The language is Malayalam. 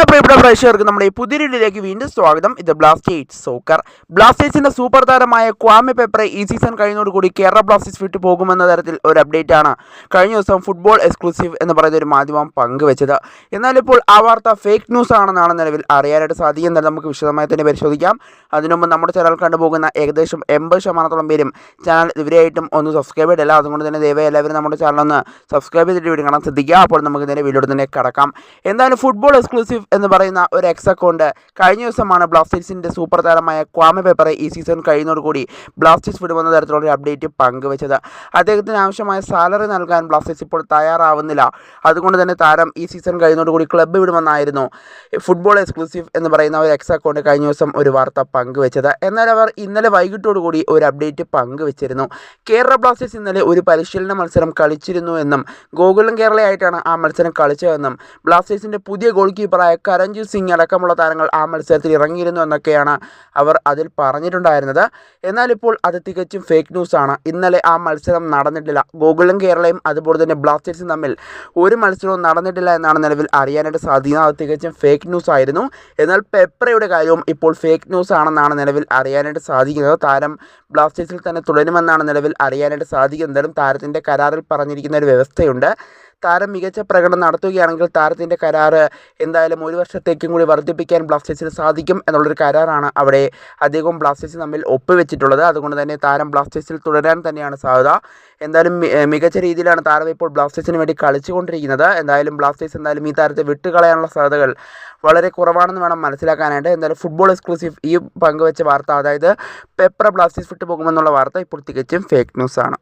എല്ലാ പ്രിയപ്പെട്ട പ്രേക്ഷകർക്കും നമ്മുടെ ഈ പുതിയ വീഡിയോയിലേക്ക് വീണ്ടും സ്വാഗതം. ഇത് ബ്ലാസ്റ്റേഴ്സ് സോക്കർ ബ്ലാസ്റ്റേഴ്സിന്റെ സൂപ്പർ താരമായ ക്വാമി പെപ്രെ ഈ സീസൺ കഴിയുന്നതോടുകൂടി കേരള ബ്ലാസ്റ്റേഴ്സ് വിട്ടു പോകുമെന്ന തരത്തിൽ ഒരു അപ്ഡേറ്റ് ആണ് കഴിഞ്ഞ ദിവസം ഫുട്ബോൾ എക്സ്ക്ലൂസീവ് എന്ന് പറയുന്ന ഒരു മാധ്യമം പങ്കുവച്ചത്. എന്നാൽ ഇപ്പോൾ ആ വാർത്ത ഫേക്ക് ന്യൂസ് ആണെന്നാണ് നിലവിൽ അറിയാനായിട്ട് സാധിക്കുന്നത്. നമുക്ക് വിശദമായി തന്നെ പരിശോധിക്കാം. അതിനുമുമ്പ് നമ്മുടെ ചാനൽ കണ്ടുപോകുന്ന ഏകദേശം എൺപത് ശതമാനത്തോളം പേരും ചാനൽ ഇവരെയായിട്ടും ഒന്ന് സബ്സ്ക്രൈബ് ചെയ്തില്ല അതുകൊണ്ട് തന്നെ ദയവായി എല്ലാവരും നമ്മുടെ ചാനൽ ഒന്ന് സബ്സ്ക്രൈബ് ചെയ്തിട്ട് വീഡിയോ കാണാൻ ശ്രദ്ധിക്കുക. അപ്പോൾ നമുക്ക് ഇതിന്റെ വീഡിയോ തന്നെ കടക്കാം. എന്തായാലും ഫുട്ബോൾ എക്സ്ക്ലൂസീവ് എന്ന് പറയുന്ന ഒരു എക്സ് അക്കൗണ്ട് കഴിഞ്ഞ ദിവസമാണ് ബ്ലാസ്റ്റേഴ്സിന്റെ സൂപ്പർ താരമായ ക്വാമ പേപ്പറെ ഈ സീസൺ കഴിയുന്നതോടുകൂടി ബ്ലാസ്റ്റേഴ്സ് വിടുമെന്ന തരത്തിലുള്ള അപ്ഡേറ്റ് പങ്കുവച്ചത്. അദ്ദേഹത്തിന് ആവശ്യമായ സാലറി നൽകാൻ ബ്ലാസ്റ്റേഴ്സ് ഇപ്പോൾ തയ്യാറാവുന്നില്ല. അതുകൊണ്ട് തന്നെ താരം ഈ സീസൺ കഴിയുന്നതോടുകൂടി ക്ലബ്ബ് വിടുമെന്നായിരുന്നു. ഫുട്ബോൾ എക്സ്ക്ലൂസീവ് എന്ന് പറയുന്ന ഒരു എക്സ് അക്കൗണ്ട് കഴിഞ്ഞ ദിവസം ഒരു വാർത്ത പങ്കുവച്ചത്. എന്നാൽ അവർ ഇന്നലെ വൈകിട്ടോടുകൂടി ഒരു അപ്ഡേറ്റ് പങ്കുവച്ചിരുന്നു. കേരള ബ്ലാസ്റ്റേഴ്സ് ഇന്നലെ ഒരു പരിശീലന മത്സരം കളിച്ചിരുന്നു എന്നും ഗോകുലം കേരളയായിട്ടാണ് ആ മത്സരം കളിച്ചതെന്നും ബ്ലാസ്റ്റേഴ്സിന്റെ പുതിയ ഗോൾ കീപ്പറായ കരഞ്ജീത് സിംഗ് അടക്കമുള്ള താരങ്ങൾ ആ മത്സരത്തിൽ ഇറങ്ങിയിരുന്നു എന്നൊക്കെയാണ് അവർ അതിൽ പറഞ്ഞിട്ടുണ്ടായിരുന്നത്. എന്നാൽ ഇപ്പോൾ അത് തികച്ചും ഫേക്ക് ന്യൂസാണ് ഇന്നലെ ആ മത്സരം നടന്നിട്ടില്ല. ഗോകുലും കേരളയും അതുപോലെ തന്നെ ബ്ലാസ്റ്റേഴ്സും തമ്മിൽ ഒരു മത്സരവും നടന്നിട്ടില്ല എന്നാണ് നിലവിൽ അറിയാനായിട്ട് സാധിക്കുന്നത്. അത് തികച്ചും ഫേക്ക് ന്യൂസ് ആയിരുന്നു. എന്നാൽ പെപ്രയുടെ കാര്യവും ഇപ്പോൾ ഫേക്ക് ന്യൂസ് ആണെന്നാണ് നിലവിൽ അറിയാനായിട്ട് സാധിക്കുന്നത്. താരം ബ്ലാസ്റ്റേഴ്സിൽ തന്നെ തുടരുമെന്നാണ് നിലവിൽ അറിയാനായിട്ട് സാധിക്കുന്നത്. എന്തായാലും താരത്തിന്റെ കരാറിൽ പറഞ്ഞിരിക്കുന്ന ഒരു വ്യവസ്ഥയുണ്ട്. താരം മികച്ച പ്രകടനം നടത്തുകയാണെങ്കിൽ താരത്തിന്റെ കരാറ് എന്തായാലും ഒരു വർഷത്തേക്കും കൂടി വർദ്ധിപ്പിക്കാൻ ബ്ലാസ്റ്റേഴ്സിന് സാധിക്കും എന്നുള്ളൊരു കരാറാണ് അവിടെ അദ്ദേഹവും ബ്ലാസ്റ്റേഴ്സ് തമ്മിൽ ഒപ്പുവെച്ചിട്ടുള്ളത്. അതുകൊണ്ട് തന്നെ താരം ബ്ലാസ്റ്റേഴ്സിൽ തുടരാൻ തന്നെയാണ് സാധ്യത. എന്തായാലും മികച്ച രീതിയിലാണ് താരം ഇപ്പോൾ ബ്ലാസ്റ്റേഴ്സിന് വേണ്ടി കളിച്ചുകൊണ്ടിരിക്കുന്നത്. എന്തായാലും ബ്ലാസ്റ്റേഴ്സ് എന്തായാലും ഈ താരത്തെ വിട്ടുകളയാനുള്ള സാധ്യതകൾ വളരെ കുറവാണെന്ന് വേണം മനസ്സിലാക്കാനായിട്ട്. എന്തായാലും ഫുട്ബോൾ എക്സ്ക്ലൂസീവ് ഈ പങ്കുവച്ച വാർത്ത അതായത് പെപ്ര ബ്ലാസ്റ്റേഴ്സ് വിട്ടു പോകുമെന്നുള്ള വാർത്ത ഇപ്പോൾ തികച്ചും ഫേക്ക് ന്യൂസാണ്